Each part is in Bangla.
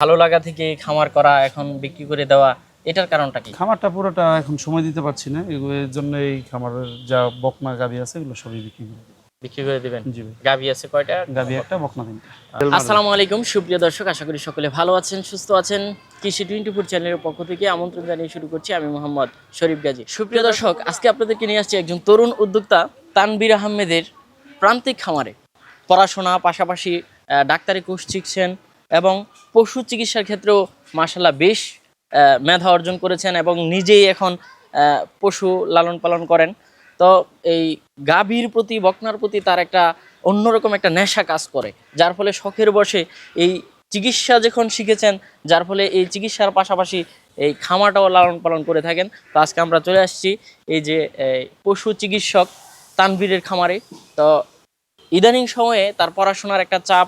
ভালো লাগা থেকে খামার করা এখন বিক্রি করে দেওয়া এটার কারণটা কি? খামারটা পুরোটা এখন সময় দিতে পারছি না। এর জন্য এই খামারের যা বকনা গাবি আছে এগুলো সবই বিক্রি করে। বিক্রি করে দিবেন? জি ভাই। আছে কয়টা? গাবি একটা বকনা তিনটা। আসসালামু আলাইকুম সুপ্রিয় দর্শক আশা করি সকলে ভালো আছেন সুস্থ আছেন। কৃষি টোয়েন্টি ফোর চ্যানেলের পক্ষ থেকে আমন্ত্রণ জানিয়ে শুরু করছি আমি মোহাম্মদ শরীফ গাজী। সুপ্রিয় দর্শক আজকে আপনাদেরকে নিয়ে আসছি একজন তরুণ উদ্যোক্তা তানবির আহমেদের প্রান্তিক খামারে। পড়াশোনা পাশাপাশি ডাক্তারি কোর্স শিখছেন এবং পশু চিকিৎসার ক্ষেত্রেও মাসাল্লাহ বেশ মেধা অর্জন করেছেন এবং নিজেই এখন পশু লালন পালন করেন। তো এই গাভীর প্রতি, বকনার প্রতি তার একটা অন্যরকম একটা নেশা কাজ করে, যার ফলে শখের বসে এই চিকিৎসা যখন শিখেছেন, যার ফলে এই চিকিৎসার পাশাপাশি এই খামারটাও লালন পালন করে থাকেন। তো আজকে আমরা চলে আসছি এই যে পশু চিকিৎসক তানভীরের খামারে। তো ইদানিং সময়ে তার পড়াশোনার একটা চাপ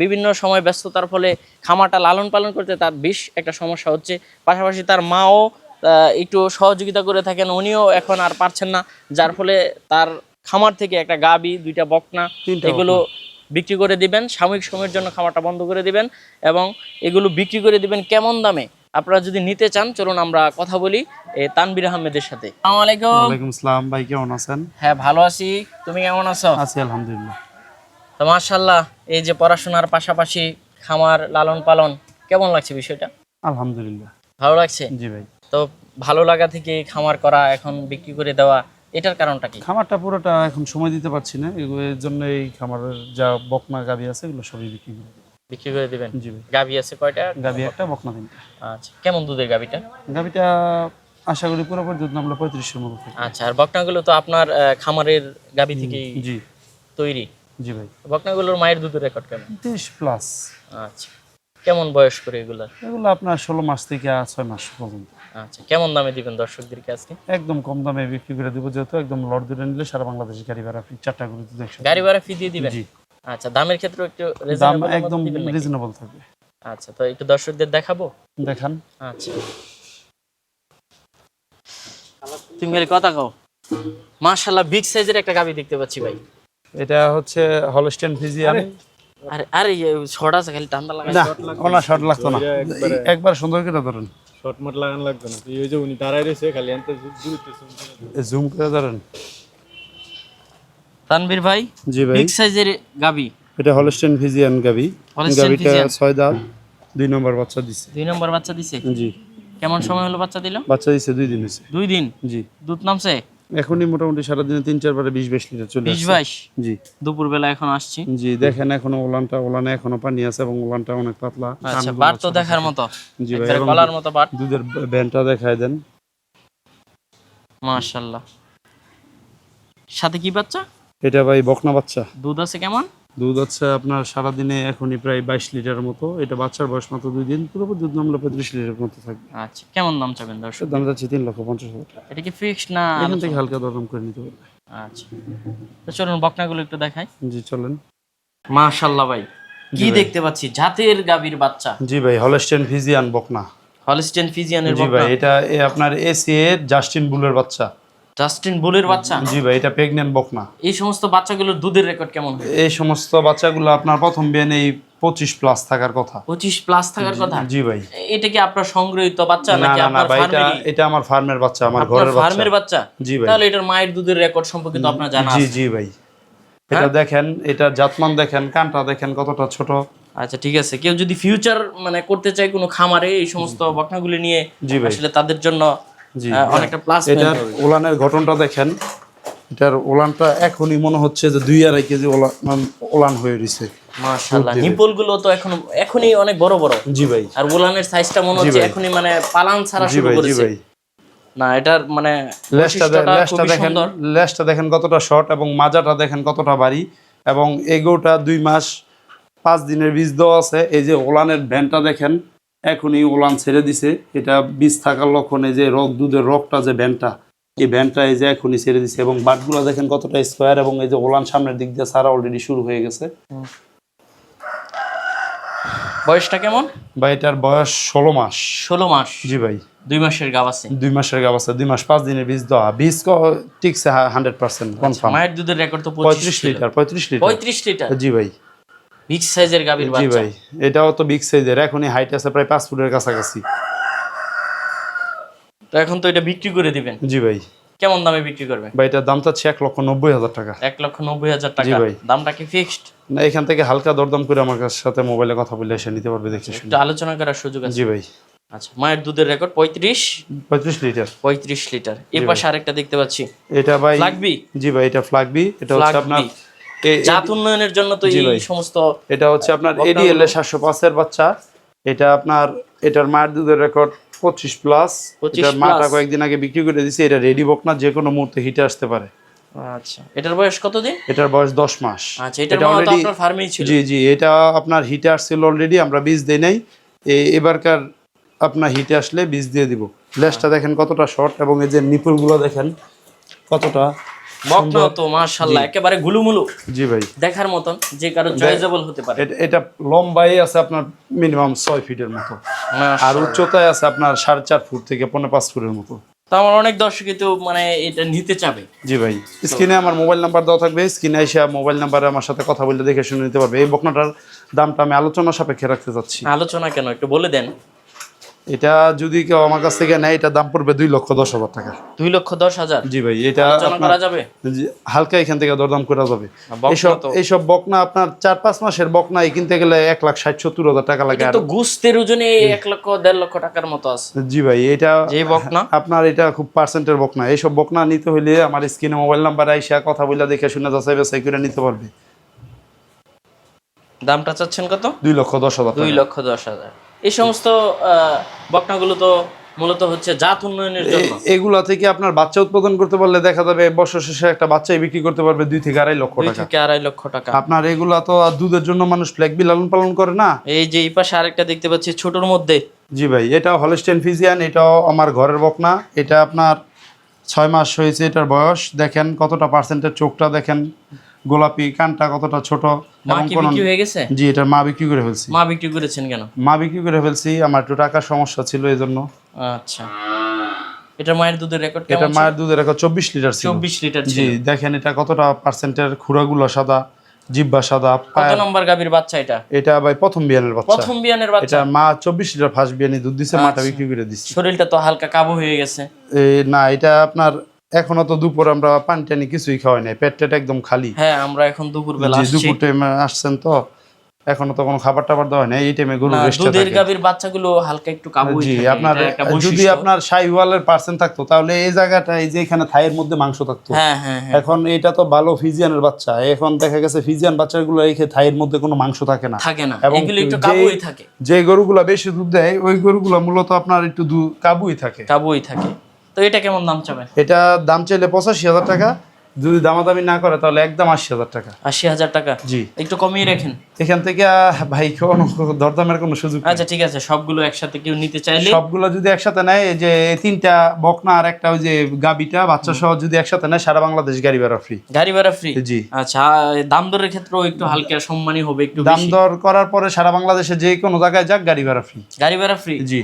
বিভিন্ন সময় ব্যস্ততার ফলে খামারটা লালন পালন করতে তার বেশ একটা সমস্যা হচ্ছে। পাশাপাশি তার মাও একটু সহযোগিতা করে থাকেন। উনিও এখন আর পারছেন না যার ফলে তার খামার থেকে একটা গাবি দুইটা বকনা এগুলো বিক্রি করে দিবেন। সাময়িক সময়ের জন্য খামারটা বন্ধ করে দিবেন এবং এগুলো বিক্রি করে দিবেন কেমন দামে? আপনারা যদি নিতে চান চলুন আমরা কথা বলি তানবির আহমেদের সাথে। আসসালামু আলাইকুম। ওয়ালাইকুম আসসালাম। ভাই কেমন আছেন? হ্যাঁ ভালো আছি। তুমি কেমন আছো? আছি আলহামদুলিল্লাহ। তো মার্শাল্লাহ এই যে পড়াশোনার পাশাপাশি খামার লালন পালন কেমন লাগছে বিষয়টা? আলহামদুলিল্লাহ। ভালো লাগছে? জি ভাই। তো ভালো লাগা থেকে খামার করা এখন বিক্রি করে দেওয়া এটার কারণটা কি? খামারটা পুরোটা এখন সময় দিতে পারছি না এর জন্য এই খামারের যা বকনা গাবি আছে এগুলো সবই বিক্রি করে। বিক্রি করে দিবেন? জি ভাই। গাভি আছে কয়টা? গাবি একটা বকনা তিনটা। আচ্ছা কেমন দুধের গাভিটা? গাবিটা আশা করি পুরোপুরি দুধ নামলে পঁয়ত্রিশের মতো। আচ্ছা আর বকনাগুলো তো আপনার খামারের গাভি থেকেই জি। তৈরি? জি ভাই। বকনাগুলোর মায়ের দুধের রেকর্ড কেমন? তিরিশ প্লাস আচ্ছা। কেমন বয়স করে এগুলার এগুলো আপনার ষোলো মাস থেকে ছয় মাস পর্যন্ত। আচ্ছা কেমন দামে দিবেন দর্শকদেরকে আজকে? একদম কম দামে বিক্রি করে দেবো যেহেতু একদম লট দূরে নিলে সারা বাংলাদেশে গাড়ি ভাড়া ফ্রি চারটা করে দুধ একসাথে। গাড়ি ভাড়া ফি দিয়ে দিবেন? জি। আচ্ছা দামের ক্ষেত্রে একটু দাম একদম? রিজনেবল থাকবে। আচ্ছা তো একটু দর্শকদের দেখাবো? দেখান। আচ্ছা। তুমি খালি কথা কও। মাশাআল্লাহ বিগ সাইজের একটা গাবি দেখতে পাচ্ছি ভাই। এটা হচ্ছে হলস্টেন ফিজিয়ান আরে আরে ছড়া আছে খালি টান্দা লাগাই না শর্ট লাগতো না। একবার সুন্দর করে ধরেন। শর্ট মাট লাগান লাগবে না। ওই যে উনি দাঁড়ায় রয়েছে খালি দূরত্ব জুম করে ধরেন। তানবীর ভাই জি ভাই। বিগ সাইজের গাবি এটা হলস্টেন ফিজিয়ান গাবি গাবিটা। ছয় দাঁত দুই নম্বর বাচ্চা দিছে। দুই নম্বর বাচ্চা দিছে? জি। কেমন সময় হলো বাচ্চা দিল? বাচ্চা দিছে দুই দিন হয়েছে। দুই দিন? জি। দুধ নামছে? এখনই মোটামুটি সারাদিনে তিন চারবারে বিশ বাইশ লিটার চলে বিশ বাইশ? জি। দুপুর বেলা এখন আসছি। জি দেখেন এখনও ওলানটা ওলানে এখনও পানি আছে এবং ওলানটা অনেক পাতলা। আচ্ছা বাট তো দেখার। মতো। জি ভাই কলার মতো বার দুধের ব্যান্ডটা দেখায় দেন। মাশাআল্লাহ সাথে কি বাচ্চা? এটা ভাই বকনা বাচ্চা। দুধ আছে কেমন? দুধ হচ্ছে আপনার সারাদিনে এখনই প্রায় বাইশ লিটারের মতো। এটা বাচ্চার বয়স মাত্র দুই দিন পুরোপুরি দুধ নামলে পঁয়ত্রিশ লিটারের মতো থাকবে। আচ্ছা কেমন দাম চাবেন দর্শক? দাম যাচ্ছে তিন লক্ষ পঞ্চাশ হাজার এটা কি ফিক্সড না এখান থেকে হালকা দরদাম করে নিতে পারবে। আচ্ছা। তো চলুন বকনাগুলো একটু দেখাই। জি চলেন। মাশাআল্লাহ ভাই কি দেখতে পাচ্ছি? জাতের গাভীর বাচ্চা। জি ভাই হলস্টেন ফিজিয়ান বকনা। হলস্টেন ফিজিয়ানের জি ভাই এটা এ আপনার এসি এর জাস্টিন বুলের বাচ্চা। জাস্টিন বুলের বাচ্চা? জি ভাই এটা প্রেগনেন্ট বকনা। এই সমস্ত বাচ্চাগুলোর দুধের রেকর্ড কেমন এই সমস্ত বাচ্চাগুলো আপনার প্রথম বিয়ান এই পঁচিশ প্লাস থাকার কথা। পঁচিশ প্লাস থাকার কথা? জি ভাই। এটা কি আপনার সংগ্রহিত বাচ্চা নাকি আপনার এটা এটা আমার ফার্মের বাচ্চা আমার ঘরের বাচ্চা ফার্মের বাচ্চা। জি ভাই। তাহলে এটার মায়ের দুধের রেকর্ড সম্পর্কে তো আপনার জানা জি আছে। জি ভাই। এটা দেখেন এটা জাতমান দেখেন কানটা দেখেন কতটা ছোট। আচ্ছা ঠিক আছে। কেউ যদি ফিউচার মানে করতে চায় কোনো খামারে এই সমস্ত বকনাগুলি নিয়ে। আসলে তাদের জন্য অনেকটা প্লাস এটার ওলানের গঠনটা দেখেন। এটার ওলানটা এখনই মনে হচ্ছে যে দুই আড়াই কেজি ওলান ওলান হয়ে রয়েছে। মাশাআল্লাহ নিপল তো এখন এখনই অনেক বড় বড়। জি ভাই। আর উলানের সাইজটা মনে হচ্ছে এখনই মানে পালান ছাড়া শুরু করেছে। না এটার মানে লেজটা দে- লেজটা দেখেন লেজটা দেখেন কতটা শর্ট এবং মাজাটা দেখেন কতটা ভারী। এবং এগোটা দুই মাস পাঁচ দিনের বীজ দেওয়া আছে। এই যে ওলানের ভ্যানটা দেখেন এখনই ওলান ছেড়ে দিছে। এটা বীজ থাকার লক্ষণে যে রক দুধের রকটা যে ভ্যানটা এই ভ্যানটা এই যে এখনই ছেড়ে দিছে এবং বাটগুলো দেখেন কতটা স্কোয়ার এবং এই যে ওলান সামনের দিক দিয়ে সারা অলরেডি শুরু হয়ে গেছে। বয়সটা কেমন? বা এটার বয়স ষোলো মাস। ষোলো মাস। জি ভাই। দুই মাসের গাব আছে? দুই মাসের গাব আছে দুই মাস পাঁচ দিনের বীজ দেওয়া। বীজ টিকছে হান্ড্রেড পার্সেন্ট কনফার্ম মায়ের দুধের রেকর্ড তো পঁয়ত্রিশ লিটার পঁয়ত্রিশ লিটার। পঁয়ত্রিশ লিটার? জি ভাই। বিগ সাইজের গাভীর জি বাচ্চা। ভাই এটাও তো বিগ সাইজের এখনই হাইট আছে প্রায় পাঁচ ফুটের কাছাকাছি। তো এখন তো এটা বিক্রি করে দিবেন। জি ভাই। কেমন দামে বিক্রি করবেন? ভাই এটার দাম চাচ্ছি এক লক্ষ নব্বই হাজার টাকা। এক লক্ষ নব্বই হাজার টাকা। ভাই। দামটা কি ফিক্সড না এখান থেকে হালকা দরদাম করে আমার কাছ সাথে মোবাইলে কথা বলে এসে নিতে পারবে দেখে একটু আলোচনা করার সুযোগ আছে। জি ভাই। আচ্ছা মায়ের দুধের রেকর্ড পঁয়ত্রিশ। পঁয়ত্রিশ লিটার। পঁয়ত্রিশ লিটার। এ পাশে আরেকটা দেখতে পাচ্ছি। এটা ভাই লাগবি জি ভাই এটা ফ্লাগবি এটা হচ্ছে আপনার জাত উন্নয়নের জন্য তো এই সমস্ত এটা হচ্ছে আপনার এডিএল এর সাতশো পাঁচের বাচ্চা। এটা আপনার এটার মায়ের দুধের রেকর্ড পঁচিশ প্লাস 25 এটার মাটা কয়েকদিন আগে বিক্রি করে দিছি এটা রেডি বক না যে কোনো মুহূর্তে হিটে আসতে পারে। আচ্ছা। এটার বয়স কতদিন? এটার বয়স দশ মাস। আচ্ছা এটা আপনার ফার্মেই ছিল। জি জি এটা আপনার হিটে আসছিল অলরেডি আমরা বীজ দেই নাই। এবারকার আপনার হিটে আসলে বীজ দিয়ে দিব। লেজটা দেখেন কতটা শর্ট এবং এই যে নিপুলগুলো দেখেন কতটা। বকনা তো মাশাআল্লাহ একেবারে গুলুমুলু। জি ভাই। দেখার মতন যে কারও চয়েজেবল হতে পারে। এটা- এটা লম্বাই আছে আপনার মিনিমাম ছয় ফিটের মতো। আর উচ্চতায় আছে আপনার সাড়ে চার ফুট থেকে পনেরো পাঁচ ফুটের মতো। তো আমার অনেক দর্শক কিন্তু মানে এটা নিতে চাবে। জি ভাই স্ক্রিনে আমার মোবাইল নাম্বার দেওয়া থাকবে স্ক্রিনে এসে মোবাইল নাম্বারে আমার সাথে কথা বলে দেখে শুনে নিতে পারবে। এই বকনাটার দামটা আমি আলোচনা সাপেক্ষে রাখতে চাচ্ছি। আলোচনা কেন? একটু বলে দেন। এটা যদি কেউ আমার কাছ থেকে নেয় এটা দাম পড়বে দুই লক্ষ দশ হাজার টাকা। দুই লক্ষ দশ হাজার? জি ভাই এটা করা যাবে? হালকা এখান থেকে দরদাম করা যাবে। এইসব এইসব বকনা আপনার চার পাঁচ মাসের বকনা কিনতে গেলে এক লাখ ষাট সত্তর হাজার টাকা লাগে তো গুস্তের ওজনে এক লক্ষ দেড় লক্ষ টাকার মতো আছে। জি ভাই এটা যে বকনা আপনার এটা খুব পার্সেন্টের বকনা এইসব বকনা নিতে হইলে আমার স্ক্রিনে মোবাইল নাম্বার আইসা কথা বলে দেখে শুনে যাচাই বাছাই করে নিতে পারবে। দামটা চাচ্ছেন কত? দুই লক্ষ দশ হাজার দুই লক্ষ দশ হাজার। এই সমস্ত বকনাগুলো তো মূলত হচ্ছে জাত উন্নয়নের জন্য। এগুলা থেকে আপনার বাচ্চা উৎপাদন করতে পারলে দেখা যাবে বছর শেষে একটা বাচ্চাই বিক্রি করতে পারবে দুই থেকে আড়াই লক্ষ টাকা। থেকে আড়াই লক্ষ টাকা। আপনার এগুলা তো দুধের জন্য মানুষ ফ্ল্যাগবি লালন পালন করে না? এই যে এই পাশে আরেকটা দেখতে পাচ্ছি ছোটর মধ্যে। জি ভাই এটাও হলস্টেন ফিজিয়ান এটাও আমার ঘরের বকনা। এটা আপনার ছয় মাস হয়েছে এটার বয়স। দেখেন কতটা পার্সেন্টের চোখটা দেখেন। গোলাপি কানটা কতটা ছোট হয়ে জি এটার মা বিক্রি করে ফেলছি। মা বিক্রি করেছেন কেন? মা বিক্রি করে ফেলছি আমার একটু টাকার সমস্যা ছিল এই জন্য আচ্ছা। এটা মায়ের দুধের রেকর্ড এটা মায়ের দুধের এখন চব্বিশ লিটার ছিল। চব্বিশ লিটার জি দেখেন এটা কতটা পার্সেন্টের খুঁড়াগুলো সাদা জিব্বা সাদা কত নম্বর গাভীর বাচ্চা এটা? এটা ভাই প্রথম বিয়ানের বাচ্চা। প্রথম বিয়ানের বাচ্চা? এটা মা চব্বিশ লিটার ফার্স্ট বিয়ানি দুধ দিছে মাটা আচ্ছা। বিক্রি করে দিচ্ছে শরীরটা তো হালকা কাবু হয়ে গেছে। না এটা আপনার এখনও তো দুপুর আমরা পানি টানি কিছুই খাওয়াই নাই পেট টেট একদম খালি। হ্যাঁ আমরা এখন দুপুর বেলা দুপুর টাইমে আসছেন তো এখনও তো কোনো খাবার টাবার দেওয়া হয় এই টাইমে গরু রেস্টে দুধের গাভীর বাচ্চাগুলো হালকা একটু কাবু জি আপনার যদি আপনার পার্সেন্ট থাকতো তাহলে এই জায়গাটা এই যে এখানে থাইয়ের মধ্যে মাংস থাকতো। হ্যাঁ হ্যাঁ হ্যাঁ। এখন এটা তো ভালো ফিজিয়ানের বাচ্চা এখন দেখা গেছে ফিজিয়ান বাচ্চাগুলো রেখে থাইয়ের মধ্যে কোনো মাংস থাকে না। থাকে না এবং এগুলো একটু কাবুই থাকে। যে গরুগুলা বেশি দুধ দেয় ওই গরুগুলা মূলত আপনার একটু কাবুই থাকে। কাবুই থাকে। তো এটা কেমন দাম চাবেন এটা দাম চাইলে পঁচাশি হাজার টাকা। যদি দামাদামি না করে তাহলে একদম আশি হাজার টাকা। আশি হাজার টাকা? জি। একটু কমিয়ে রাখেন। এখান থেকে ভাই কোনো দরদামের কোনো সুযোগ আচ্ছা ঠিক আছে। সবগুলো একসাথে কেউ নিতে চাইলে? সবগুলো যদি একসাথে নেয় এই যে তিনটা বকনা আর একটা ওই যে গাবিটা বাচ্চা সহ যদি একসাথে নেয় সারা বাংলাদেশ গাড়ি ভাড়া ফ্রি গাড়ি ভাড়া ফ্রি জি। আচ্ছা দাম দরের ক্ষেত্রেও একটু হালকা সম্মানী হবে একটু দাম দর করার পরে সারা বাংলাদেশে যে কোনো জায়গায় যাক গাড়ি ভাড়া ফ্রি গাড়ি ভাড়া ফ্রি জি।